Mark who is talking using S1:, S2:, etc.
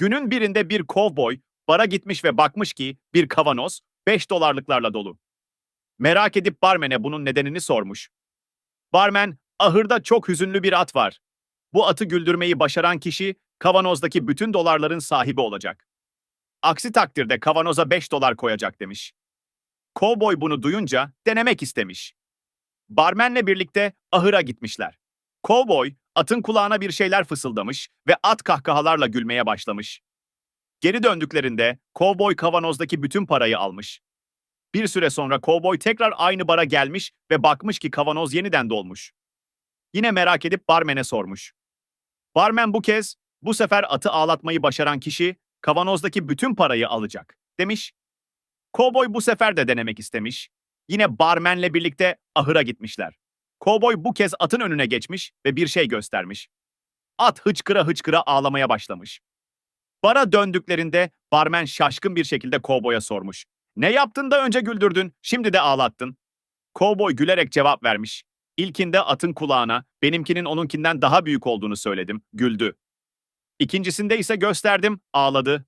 S1: Günün birinde bir kovboy bara gitmiş ve bakmış ki bir kavanoz 5 dolarlıklarla dolu. Merak edip barmene bunun nedenini sormuş. Barmen, ahırda çok hüzünlü bir at var. Bu atı güldürmeyi başaran kişi kavanozdaki bütün dolarların sahibi olacak. Aksi takdirde kavanoza 5 dolar koyacak demiş. Kovboy bunu duyunca denemek istemiş. Barmenle birlikte ahıra gitmişler. Kovboy atın kulağına bir şeyler fısıldamış ve at kahkahalarla gülmeye başlamış. Geri döndüklerinde kovboy kavanozdaki bütün parayı almış. Bir süre sonra kovboy tekrar aynı bara gelmiş ve bakmış ki kavanoz yeniden dolmuş. Yine merak edip barmene sormuş. Barmen bu kez, bu sefer atı ağlatmayı başaran kişi kavanozdaki bütün parayı alacak, demiş. Kovboy bu sefer de denemek istemiş. Yine barmenle birlikte ahıra gitmişler. Kovboy bu kez atın önüne geçmiş ve bir şey göstermiş. At hıçkıra hıçkıra ağlamaya başlamış. Bara döndüklerinde barmen şaşkın bir şekilde kovboya sormuş. Ne yaptın da önce güldürdün, şimdi de ağlattın. Kovboy gülerek cevap vermiş. İlkinde atın kulağına benimkinin onunkinden daha büyük olduğunu söyledim, güldü. İkincisinde ise gösterdim, ağladı,